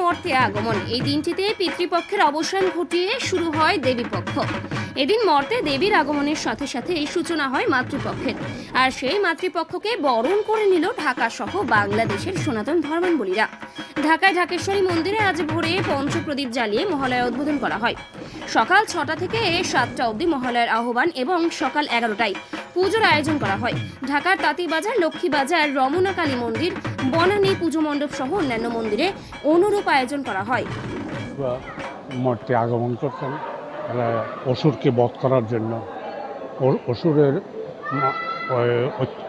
মর্তে আগমন। এই দিনটিতে পিতৃপক্ষের অবসান ঘটিয়ে শুরু হয় দেবীপক্ষ। এদিন মর্তে দেবীর আগমনের সাথে সাথে এই সূচনা হয় মাতৃপক্ষের। আর সেই মাতৃপক্ষকে বরণ করে নিল ঢাকা সহ বাংলাদেশের সনাতন ধর্মাবলীরা ঢাকায় ঢাকেশ্বরী মন্দিরে আজ ভোরে পঞ্চপ্রদীপ জ্বালিয়ে মহালয়া উদ্বোধন করা হয়। সকাল ছটা থেকে সাতটা অবধি মহালয়ার আহ্বান এবং সকাল এগারোটায় পুজোর আয়োজন করা হয়। ঢাকার তাঁতিবাজার, লক্ষ্মীবাজার রমনা কালী মন্দির, বনানী পুজো মণ্ডপ সহ অন্যান্য মন্দিরে অনুরূপ আয়োজন করা হয়। মঠে আগমন করতেন অসুরকে বধ করার জন্য অসুরের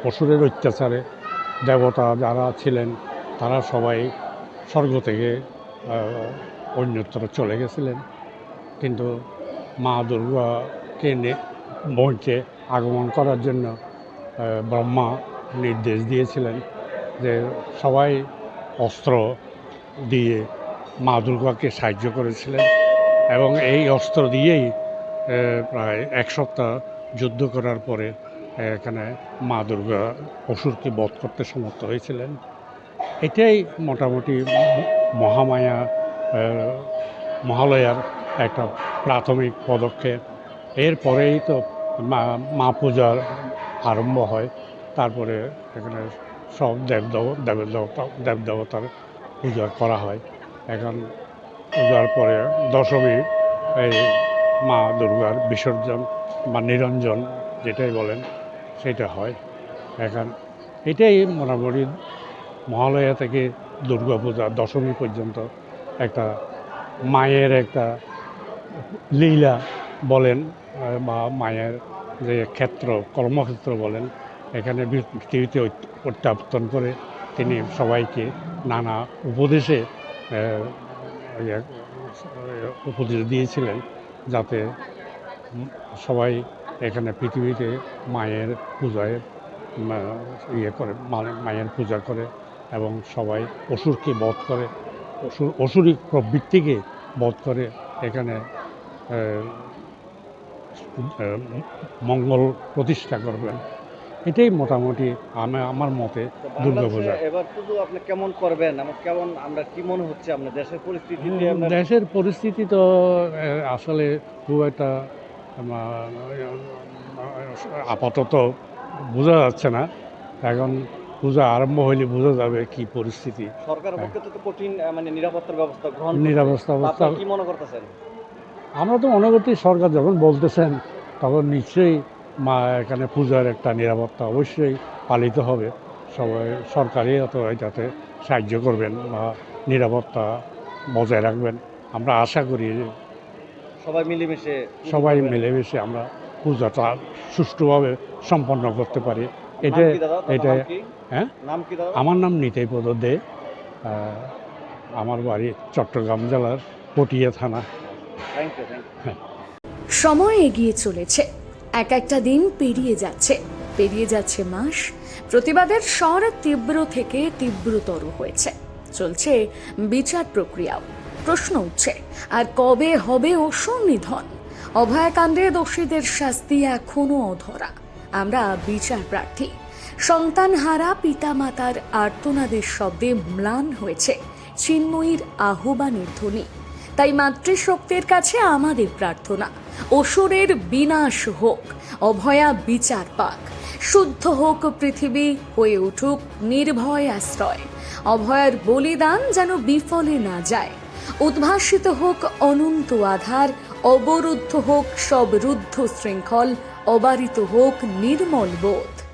অসুরের অত্যাচারে দেবতা যারা ছিলেন, তারা সবাই স্বর্গ থেকে অন্যত্র চলে গেছিলেন। কিন্তু মা দুর্গাকে মঞ্চে আগমন করার জন্য ব্রহ্মা নির্দেশ দিয়েছিলেন যে সবাই অস্ত্র দিয়ে মা দুর্গাকে সাহায্য করেছিলেন এবং এই অস্ত্র দিয়েই প্রায় এক সপ্তাহ যুদ্ধ করার পরে এখানে মা দুর্গা অসুরকে বধ করতে সমর্থ হয়েছিলেন। এটাই মোটামুটি মহামায়া মহালয়ার একটা প্রাথমিক পদক্ষেপ। এরপরেই তো মা পূজার আরম্ভ হয়। তারপরে এখানে সব দেব দেবদেব দেবদেবতা দেবদেবতার পূজা করা হয়। এখন পূজার পরে দশমী, এই মা দুর্গার বিসর্জন বা নিরঞ্জন যেটাই বলেন, সেটা হয়। এখন এটাই মোটামুটি মহালয়া থেকে দুর্গা পূজা, দশমী পর্যন্ত একটা মায়ের একটা লীলা বলেন বা মায়ের যে ক্ষেত্র কর্মক্ষেত্র বলেন এখানে পৃথিবীতে প্রত্যাবর্তন করে তিনি সবাইকে নানা উপদেশে ইয়ে, উপদেশ দিয়েছিলেন যাতে সবাই এখানে পৃথিবীতে মায়ের পূজায় ইয়ে করে মায়ের পূজা করে এবং সবাই অসুরকে বধ করে অসুর অসুরি প্রবৃত্তিকে বধ করে এখানে মঙ্গল প্রতিষ্ঠা করবেন। এটাই মোটামুটি আমি আমার মতে দুর্গাপূজা। এবার শুধু আপনি কেমন করবেন? আমার কেমন আমরা কি মনে হচ্ছে আপনার দেশের পরিস্থিতিতে আপনার দেশের পরিস্থিতি তো আসলে খুব একটা আপাতত বোঝা যাচ্ছে না। এখন পূজা আরম্ভ হইলে বোঝা যাবে কি পরিস্থিতি। সরকারের পক্ষে তো কঠিন মানে নিরাপত্তার ব্যবস্থা গ্রহণ নিরাপত্তা আপনি কি মনে করতেছেন? আমরা তো মনে করছি সরকার যখন বলতেছেন তখন নিশ্চয়ই মা এখানে পূজার একটা নিরাপত্তা অবশ্যই পালিত হবে। সবাই সরকারই অত এটাতে সাহায্য করবেন বা নিরাপত্তা বজায় রাখবেন। আমরা আশা করি যে সবাই মিলেমিশে সবাই মিলেমিশে আমরা পূজাটা সুষ্ঠুভাবে সম্পন্ন করতে পারি। এটা এটা হ্যাঁ? আমার নাম নিতাই পদ দে। আমার বাড়ি চট্টগ্রাম জেলার পটিয়া থানা। সময় এগিয়ে চলেছে। এক একটা দিন পেরিয়ে যাচ্ছে। পেরিয়ে যাচ্ছে মাস। প্রতিবাদের স্বর তীব্র থেকে তীব্রতর হয়েছে। চলছে বিচার প্রক্রিয়াও। প্রশ্ন উঠছে, আর কবে হবে অসুর নিধন অভয়াকাণ্ডে দোষীদের শাস্তি এখনও অধরা। আমরা বিচার প্রার্থী। সন্তান সন্তানহারা পিতামাতার আর্তনাদের শব্দে ম্লান হয়েছে। চিন্ময়ীর আহ্বানের ধ্বনি। তাই মাতৃশক্তির কাছে আমাদের প্রার্থনা। অসুরের বিনাশ হোক, অভয়া বিচার পাক। শুদ্ধ হোক পৃথিবী, হয়ে উঠুক নির্ভয় আশ্রয়। অভয়ার বলিদান যেন বিফলে না যায়। উদ্ভাসিত হোক অনন্ত আধার, অবরুদ্ধ হোক সব রুদ্ধ শৃঙ্খল, অবারিত হোক নির্মল বোধ।